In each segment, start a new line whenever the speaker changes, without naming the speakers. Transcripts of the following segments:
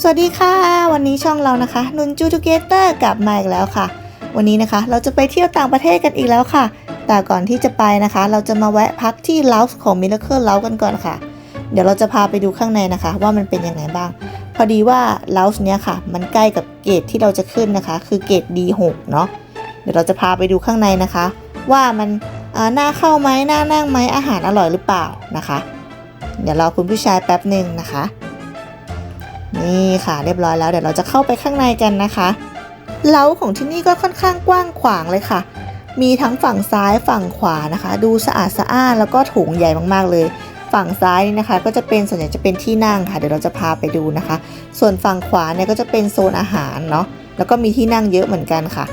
สวัสดีค่ะ วันนี้ช่องเรานะคะนุนจูทูเกเตอร์กลับมาอีกแล้วค่ะ วันนี้นะคะ เราจะไปเที่ยวต่างประเทศกันอีกแล้วค่ะ แต่ก่อนที่จะไปนะคะ เราจะมาแวะพักที่เลาส์ของ Miracle l o u กันก่อนค่ะ เดี๋ยวเราจะพาไปดูข้างในนะคะ ว่ามันเป็นยังไงบ้าง พอดีว่าเลาส์เนี้ยค่ะ มันใกล้กับเกตที่เราจะขึ้นนะคะ คือเกต D6 เนาะเดี๋ยวเราจะพาไปดูข้างในนะคะ ว่ามันอ่อน่าเข้าไหมน่านั่งไหมอาหารอร่อยหรือเปล่านะคะ เดี๋ยวรอคุณผู้ชายแป๊บหนึ่งนะคะ นี่ค่ะเรียบร้อยแล้วเดี๋ยวเราจะเข้าไปข้างในกันนะคะเล้าของที่นี่ก็ค่อนข้างกว้างขวางเลยค่ะ มีทั้งฝั่งซ้ายฝั่งขวานะคะ ดูสะอาดสะอ้านแล้วก็โถงใหญ่มากๆเลย ฝั่งซ้ายนะคะ ก็จะเป็นส่วนใหญ่จะเป็นที่นั่งค่ะ เดี๋ยวเราจะพาไปดูนะคะ ส่วนฝั่งขวาเนี่ยก็จะเป็นโซนอาหารเนาะแล้วก็มีที่นั่งเยอะเหมือนกันค่ะ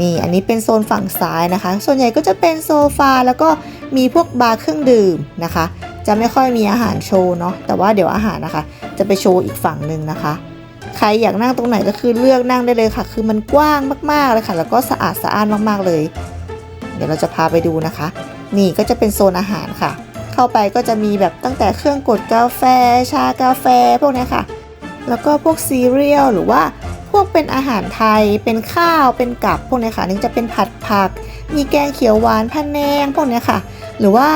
นี่อันนี้เป็นโซนฝั่งซ้ายนะคะ ส่วนใหญ่ก็จะเป็นโซฟาแล้วก็มีพวกบาร์เครื่องดื่มนะคะ จะไม่ค่อยมีอาหารโชว์เนาะแต่ว่าเดี๋ยวอาหารนะคะ จะไปโชว์อีกฝั่งหนึ่งนะคะ ใครอยากนั่งตรงไหนก็คือเลือกนั่งได้เลยค่ะ คือมันกว้างมากๆเลยค่ะ แล้วก็สะอาดสะอ้านมากๆเลย เดี๋ยวเราจะพาไปดูนะคะ นี่ก็จะเป็นโซนอาหารค่ะ เข้าไปก็จะมีแบบตั้งแต่เครื่องกดกาแฟ ชากาแฟพวกเนี้ยค่ะ แล้วก็พวกซีเรียลหรือว่าพวกเป็นอาหารไทย เป็นข้าว เป็นกับพวกเนี้ยค่ะ นี่จะเป็นผัดผัก มีแกงเขียวหวานพะแนงพวกเนี้ยค่ะ หรือว่า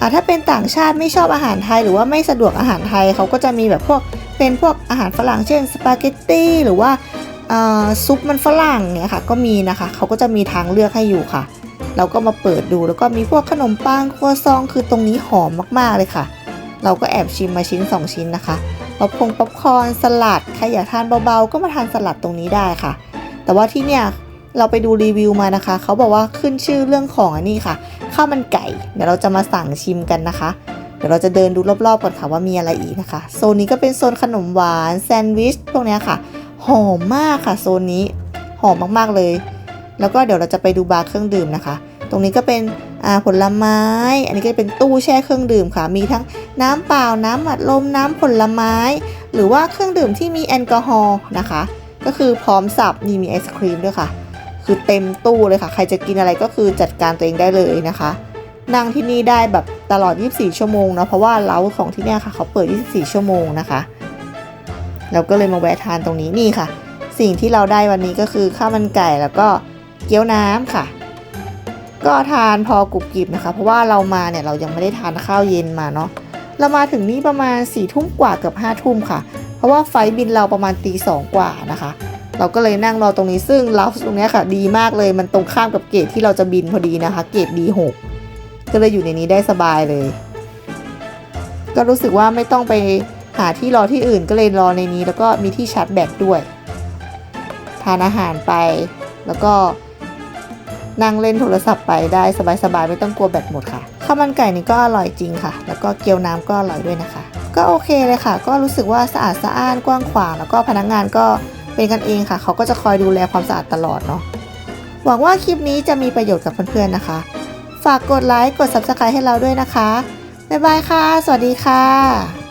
อ่าถ้าเป็นต่างชาติไม่ชอบอาหารไทย หรือว่าไม่สะดวกอาหารไทยเขาก็จะมีแบบพวกเป็นพวกอาหารฝรั่งเช่นสปาเกตตี้หรือว่าซุปมันฝรั่งเนี่ยค่ะก็มีนะคะเขาก็จะมีทางเลือกให้อยู่ค่ะ เราก็มาเปิดดูแล้วก็มีพวกขนมปังครัวซองคือตรงนี้หอมมากๆเลยค่ะ เราก็แอบชิมมาชิ้น 2 ชิ้นนะคะป๊อปคงป๊อปคอนสลัดใครอยากทานเบาๆ ก็มาทานสลัดตรงนี้ได้ค่ะ แต่ว่าที่เนี่ย เราไปดูรีวิวมานะคะ เขาบอกว่าขึ้นชื่อเรื่องของอันนี้ค่ะข้าวมันไก่ เดี๋ยวเราจะมาสั่งชิมกันนะคะ เดี๋ยวเราจะเดินดูรอบๆก่อนค่ะว่ามีอะไรอีกนะคะ โซนนี้ก็เป็นโซนขนมหวานแซนด์วิชพวกนี้ค่ะหอมมากค่ะโซนนี้หอมมากๆเลย แล้วก็เดี๋ยวเราจะไปดูบาร์เครื่องดื่มนะคะ ตรงนี้ก็เป็นผลไม้ อันนี้ก็เป็นตู้แช่เครื่องดื่มค่ะ มีทั้งน้ำเปล่า น้ำอัดลม น้ำผลไม้ หรือว่าเครื่องดื่มที่มีแอลกอฮอล์นะคะ ก็คือพร้อมสับนี่มีไอศครีมด้วยค่ะ คือเต็มตู้เลยค่ะ ใครจะกินอะไรก็คือจัดการตัวเองได้เลยนะคะนั่งที่นี่ได้แบบตลอด 24 ชั่วโมงเนาะเพราะว่าเล้าของที่เนี่ยค่ะ เขาเปิด 24 ชั่วโมงนะคะเราก็เลยมาแวะทานตรงนี้นี่ค่ะ สิ่งที่เราได้วันนี้ก็คือข้าวมันไก่แล้วก็เกี๊ยวน้ำค่ะ ก็ทานพอกรุบกริบนะคะ เพราะว่าเรามาเนี่ยเรายังไม่ได้ทานข้าวเย็นมาเนาะเรามาถึงนี่ประมาณ4ี่ทุ่มกว่าเกือบห้าทุ่มค่ะ เพราะว่าไฟบินเราประมาณตีสองกว่านะคะ เราก็เลยนั่งรอตรงนี้ซึ่งเราตรงนี้ค่ะ ดีมากเลยมันตรงข้ามกับเกตที่เราจะบินพอดีนะคะ เกต D6 ก็เลยอยู่ในนี้ได้สบายเลย ก็รู้สึกว่าไม่ต้องไปหาที่รอที่อื่นก็เลยรอในนี้ แล้วก็มีที่ชาร์จแบตด้วย ทานอาหารไป แล้วก็นั่งเล่นโทรศัพท์ไปได้สบายๆไม่ต้องกลัวแบตหมดค่ะข้าวมันไก่นี่ก็อร่อยจริงค่ะ แล้วก็เกี๊ยวน้ำก็อร่อยด้วยนะคะ ก็โอเคเลยค่ะ ก็รู้สึกว่าสะอาดสะอ้านกว้างขวางแล้วก็พนักงานก็ เป็นกันเองค่ะ เขาก็จะคอยดูแลความสะอาดตลอดเนาะหวังว่าคลิปนี้จะมีประโยชน์กับเพื่อนๆนะคะ ฝากกดไลค์กด subscribe ให้เราด้วยนะคะบ๊ายบายค่ะ สวัสดีค่ะ